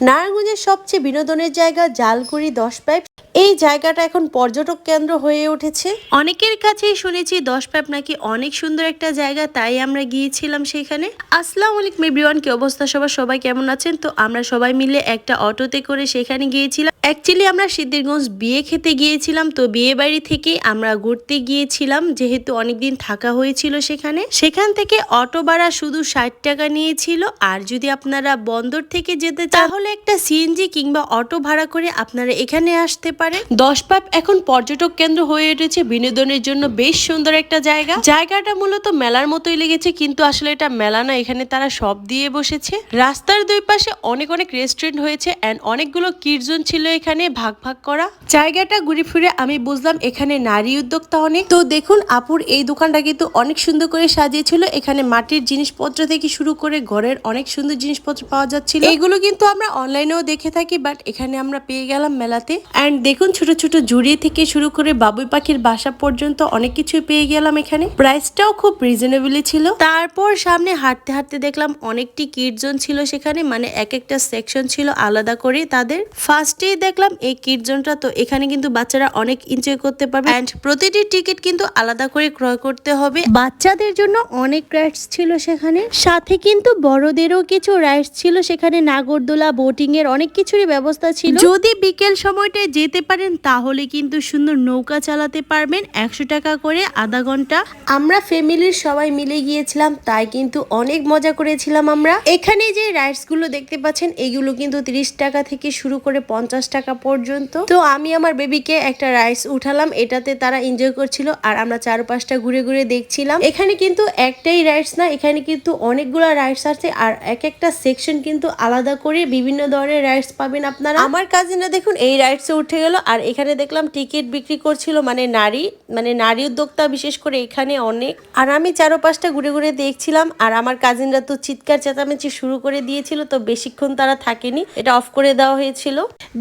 নারায়ণগঞ্জের সবচেয়ে বিনোদনের জায়গা জালকুড়ি দশ পাইপ এই জায়গাটা এখন পর্যটক কেন্দ্র হয়ে উঠেছে। অনেকের কাছেই শুনেছি দশ পাইপ নাকি অনেক সুন্দর একটা জায়গা, তাই আমরা গিয়েছিলাম সেখানে। আসসালামু আলাইকুম এভরিওয়ান কি অবস্থা সবার? সবাই কেমন আছেন? তো আমরা সবাই মিলে একটা অটোতে করে সেখানে গিয়েছিলাম। অ্যাকচুয়ালি আমরা সিদ্ধিরগঞ্জ বিয়ে খেতে গিয়েছিলাম, তো বিয়ে বাড়ি থেকে আমরা ঘুরতে গিয়েছিলাম, যেহেতু অনেকদিন থাকা হয়েছিল সেখানে। সেখান থেকে অটো ভাড়া শুধু ষাট টাকা নিয়েছিল, আর যদি আপনারা বন্দর থেকে যেতে তাহলে একটা সিএনজি কিংবা অটো ভাড়া করে আপনারা এখানে আসতে পারেন দশ পাপ এখন পর্যটক কেন্দ্র হয়ে উঠেছে। বিনোদনের জন্য বেশ সুন্দর একটা জায়গা। জায়গাটা মূলত মেলার মতোই লেগেছে, কিন্তু আসলে এটা মেলা না, এখানে তারা সব দিয়ে বসেছে। রাস্তার দুই পাশে অনেক অনেক রেস্টুরেন্ট হয়েছে অ্যান্ড অনেকগুলো কিরজন ছিল এখানে ভাগ ভাগ করা। জায়গাটা ঘুরে ফিরে আমি বুঝলাম, এখানে নারী উদ্যোক্তা অনেক। তো দেখুন, আপুর এই দোকানটা কিন্তু অনেক সুন্দর করে সাজিয়েছিল। এখানে মাটির জিনিসপত্র থেকে শুরু করে ঘরের অনেক সুন্দর জিনিসপত্র পাওয়া যাচ্ছিল। এগুলো কিন্তু আমরা অনলাইনেও দেখে থাকি বাট এখানে আমরা পেয়ে গেলাম মেলাতে। অ্যান্ড দেখুন, ছোট ছোট জুড়ি থেকে শুরু করে বাবুই পাখির বাসা পর্যন্ত অনেক কিছুই পেয়ে গেলাম এখানে। প্রাইসটাও খুব রিজনেবলই ছিল। তারপর সামনে হাঁটতে হাঁটতে দেখলাম অনেকটি কিটজন ছিল সেখানে মানে এক একটা সেকশন ছিল আলাদা করে তাদের। ফার্স্টেই দেখলাম এই কিটজনটা তো এখানে কিন্তু বাচ্চারা অনেক এনজয় করতে পারবে। অ্যান্ড প্রতিটি টিকিট কিন্তু আলাদা করে ক্রয় করতে হবে। বাচ্চাদের জন্য অনেক রাইডস ছিল সেখানে। সাথে কিন্তু বড়দেরও কিছু রাইডস ছিল সেখানে। নাগরদোলা বোটিং এর অনেক কিছুরই ব্যবস্থা ছিল। যদি বিকেল সময়টায় যেতে পারেন, তাহলে কিন্তু সুন্দর নৌকা চালাতে পারবেন। একশো টাকা করে আধা ঘণ্টা। আমরা ফ্যামিলির সবাই মিলে গিয়েছিলাম, তাই কিন্তু অনেক মজা করেছিলাম আমরা। এখানে যে রাইডসগুলো দেখতে পাচ্ছেন, এগুলো কিন্তু তিরিশ টাকা থেকে শুরু করে পঞ্চাশ টাকা পর্যন্ত। তো আমি আমার বেবিকে একটা রাইডস উঠালাম, এটাতে তারা এনজয় করছিল, আর আমরা চারপাশটা ঘুরে ঘুরে দেখছিলাম। এখানে কিন্তু একটাই রাইডস না, এখানে কিন্তু অনেকগুলো রাইডস আছে, আর এক একটা সেকশন কিন্তু আলাদা করে বিভিন্ন ধরনের রাইডস পাবেন আপনারা। আমার কাজিনরা দেখুন, এই রাইডসে উঠে গেল আর এখানে দেখলাম টিকিট বিক্রি করছিল মানে নারী মানে নারী উদ্যোক্তা বিশেষ করে এখানে অনেক। আর আমি চারপাশটা ঘুরে ঘুরে দেখছিলাম, আর আমার কাজিনরা তো চিৎকার চেঁচামেচি শুরু করে দিয়েছিল, তো বেশিক্ষণ তারা থাকেনি, এটা অফ করে দেওয়া হয়েছিল।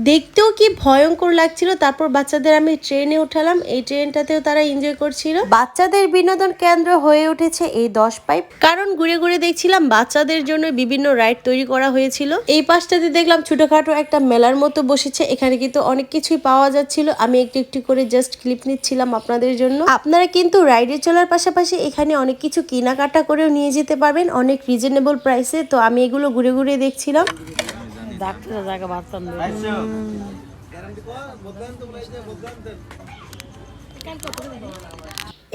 দেখতেও কি ভয়ঙ্কর লাগছিল, তারপর বাচ্চাদের আমি ট্রেনে উঠালাম এই ট্রেনটাতেও তারা এনজয় করছিল। বাচ্চাদের বিনোদন কেন্দ্র হয়ে উঠেছে এই দশ পাইপ কারণ ঘুরে ঘুরে দেখছিলাম বাচ্চাদের জন্য বিভিন্ন রাইড তৈরি করা হয়েছিল। এই পাশটাতে দেখলাম ছোটখাটো একটা মেলার মতো বসেছে, এখানে কিন্তু অনেক কিছুই পাওয়া যাচ্ছিল। আমি একটু একটু করে জাস্ট ক্লিপ নিচ্ছিলাম আপনাদের জন্য। আপনারা কিন্তু রাইডে চলার পাশাপাশি এখানে অনেক কিছু কেনাকাটা করেও নিয়ে যেতে পারবেন। অনেক রিজনেবল প্রাইসে তো আমি এগুলো ঘুরে ঘুরে দেখছিলাম। ডাক্তার জায়গা ভাবতাম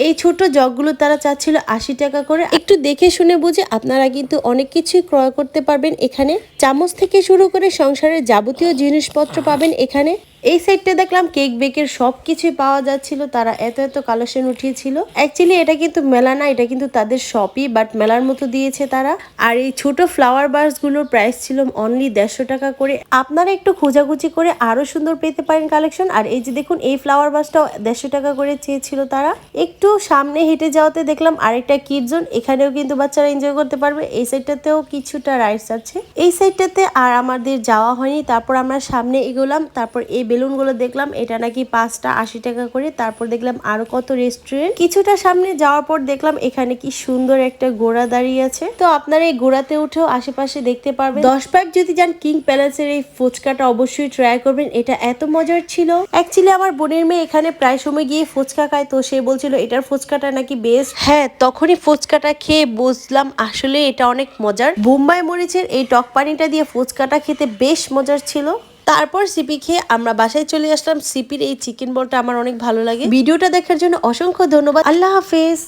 এই ছোট জগগুলো তারা চাচ্ছিল আশি টাকা করে। একটু দেখে শুনে বুঝে আপনারা কিন্তু অনেক কিছুই ক্রয় করতে পারবেন এখানে। চামচ থেকে শুরু করে সংসারের যাবতীয় জিনিসপত্র পাবেন এখানে। এই সাইডটা দেখলাম কেক বেকের সব কিছুই পাওয়া যাচ্ছিল, তারা এত এত কালেকশন উঠিয়েছিল। অ্যাকচুয়ালি এটা কিন্তু মেলা না, এটা কিন্তু তাদের শপই বাট মেলার মতো দিয়েছে তারা। আর এই ছোট ফ্লাওয়ার বার্সগুলোর প্রাইস ছিল অনলি দেড়শো টাকা করে। আপনারা একটু খোঁজাখুঁজি করে আরও সুন্দর পেতে পারেন কালেকশন আর এই যে দেখুন, এই ফ্লাওয়ার বাসটাও দেড়শো টাকা করে চেয়েছিল তারা। একটু সামনে হেঁটে যাওয়াতে দেখলাম আরেকটা কিড জোন এখানেও কিন্তু বাচ্চারা এনজয় করতে পারবে। এই সাইডটাতেও কিছুটা রাইডস আছে। এই সাইডটাতে আর আমাদের যাওয়া হয়নি। তারপর আমরা সামনে এগোলাম, তারপর এই বেলুনগুলো দেখলাম, এটা নাকি পাঁচটা আশি টাকা করে। তারপর দেখলাম আরও কত রেস্টুরেন্ট কিছুটা সামনে যাওয়ার পর দেখলাম এখানে কি সুন্দর একটা ঘোড়া দাঁড়িয়ে আছে। তো আপনারা এই ঘোড়াতে উঠেও আশেপাশে দেখতে পারবেন। দশ পাইপ যদি যান কিং প্যালেসের এই ফুচকাটা অবশ্যই ট্রাই করবেন। এটা এত মজার ছিল। অ্যাকচুয়ালি আমার বোনের মেয়ে এখানে প্রায় সময় গিয়ে ফুচকা খায়, তো সে বলছিল এটার ফুচকাটা নাকি বেস্ট হ্যাঁ তখনই ফুচকাটা খেয়ে বুঝলাম আসলে এটা অনেক মজার। বোম্বাই মরিচের এই টক পানিটা দিয়ে ফুচকাটা খেতে বেশ মজার ছিল। তারপর সিপি খেয়ে আমরা বাসায় চলে আসলাম। সিপির এই চিকেন বলটা আমার অনেক ভালো লাগে। ভিডিওটা দেখার জন্য অসংখ্য ধন্যবাদ। আল্লাহ হাফেজ।